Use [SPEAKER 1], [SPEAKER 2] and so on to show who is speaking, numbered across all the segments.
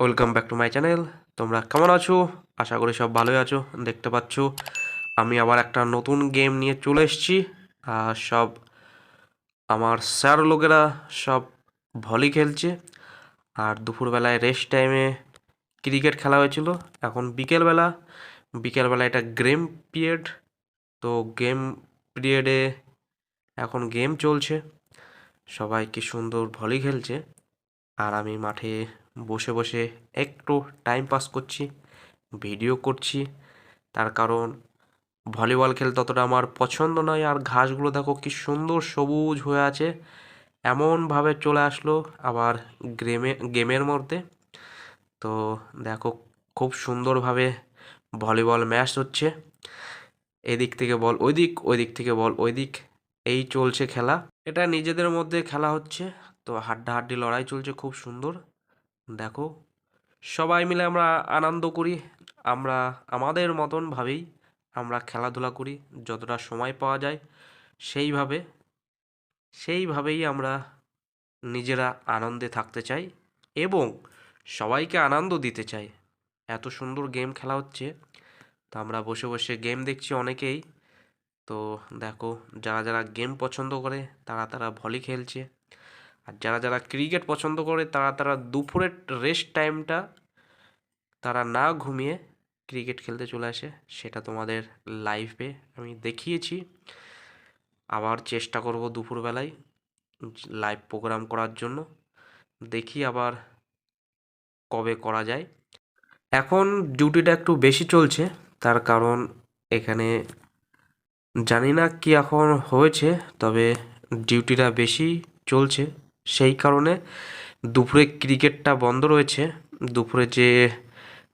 [SPEAKER 1] Welcome back to my channel তোমরা কেমন আছো? আশা করি সব ভালোই আছো। দেখতে পাচ্ছ, আমি আবার একটা নতুন গেম নিয়ে চলে এসেছি। আর সব আমার স্যার লোকেরা সব ভলি খেলছে। আর দুপুরবেলায় রেস্ট টাইমে ক্রিকেট খেলা হয়েছিল। এখন বিকেলবেলা বিকেলবেলা এটা গেম পিরিয়ড তো গেম পিরিয়ডে এখন গেম চলছে। সবাই কি সুন্দর ভলি খেলছে। আর আমি মাঠে বসে বসে একটু টাইম পাস করছি ভিডিও করছি। তার কারণ ভলিবল খেলতে অতটা আমার পছন্দ নয়। আর ঘাসগুলো দেখো কি সুন্দর সবুজ হয়ে আছে। এমনভাবে চলে আসলো আবার গেমে গেমের মধ্যে। তো দেখো খুব সুন্দরভাবে ভলিবল ম্যাচ হচ্ছে। এদিক থেকে বল ওই দিক ওই দিক থেকে বল ওই দিক এই চলছে খেলা। এটা নিজেদের মধ্যে খেলা হচ্ছে। তো হাড্ডাহাড্ডি লড়াই চলছে খুব সুন্দর। দেখো, সবাই মিলে আমরা আনন্দ করি, আমরা আমাদের মতন ভাবেই আমরা খেলাধুলা করি, যতটা সময় পাওয়া যায়, সেইভাবে, সেইভাবেই আমরা নিজেরা আনন্দে থাকতে চাই এবং সবাইকে আনন্দ দিতে চাই। এত সুন্দর গেম খেলা হচ্ছে, তো আমরা বসে বসে গেম দেখছি অনেকেই। তো দেখো, যারা যারা গেম পছন্দ করে, তারা তারা ভলি খেলছে। আর যারা যারা ক্রিকেট পছন্দ করে, তারা তারা দুপুরের রেস্ট টাইমটা তারা না ঘুমিয়ে ক্রিকেট খেলতে চলে আসে, সেটা তোমাদের লাইভে আমি দেখিয়েছি। আবার চেষ্টা করব দুপুরবেলায় লাইভ প্রোগ্রাম করার জন্য। দেখি আবার কবে করা যায়। এখন ডিউটিটা একটু বেশি চলছে, তার কারণ এখানে জানি না কি এখন হয়েছে, তবে ডিউটিটা বেশি চলছে। সেই কারণে দুপুরে ক্রিকেটটা বন্ধ রয়েছে। দুপুরে যে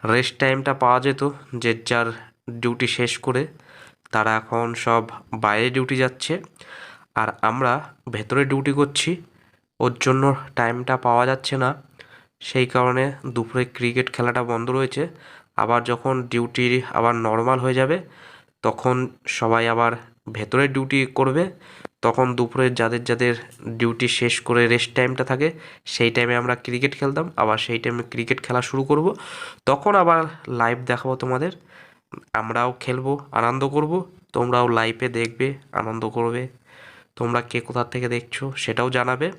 [SPEAKER 1] রেস্ট টাইমটা পাওয়া যেত, যে যার ডিউটি শেষ করে, তারা এখন সব বাইরে ডিউটি যাচ্ছে। আর আমরা ভেতরে ডিউটি করছি, ওর জন্য টাইমটা পাওয়া যাচ্ছে না। সেই কারণে দুপুরে ক্রিকেট খেলাটা বন্ধ রয়েছে। আবার যখন ডিউটি আবার নর্মাল হয়ে যাবে, তখন সবাই আবার ভেতরে ডিউটি করবে। তখন দুপুরে যাদের যাদের ডিউটি শেষ করে রেস্ট টাইমটা থাকে, সেই টাইমে আমরা ক্রিকেট খেলতাম। আবার সেই টাইমে ক্রিকেট খেলা শুরু করব। তখন আবার লাইভ দেখাবো তোমাদের। আমরাও খেলব, আনন্দ করব। তোমরাও লাইভে দেখবে, আনন্দ করবে। তোমরা কে কোথা থেকে দেখছ সেটাও জানাবে।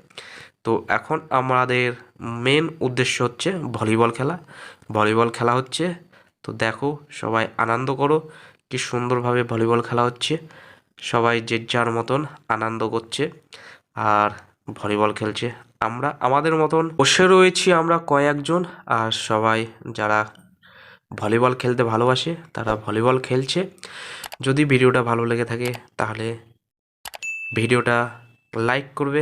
[SPEAKER 1] তো এখন আমাদের মেন উদ্দেশ্য হচ্ছে ভলিবল খেলা। ভলিবল খেলা হচ্ছে। তো দেখো, সবাই আনন্দ করো। কি সুন্দরভাবে ভলিবল খেলা হচ্ছে। সবাই যে যার মতন আনন্দ করছে আর ভলিবল খেলছে আমরা আমাদের মতন। বসে রয়েছি আমরা কয়েকজন আর সবাই যারা ভলিবল খেলতে ভালোবাসে তারা ভলিবল খেলছে। যদি ভিডিওটা ভালো লেগে থাকে তাহলে ভিডিওটা লাইক করবে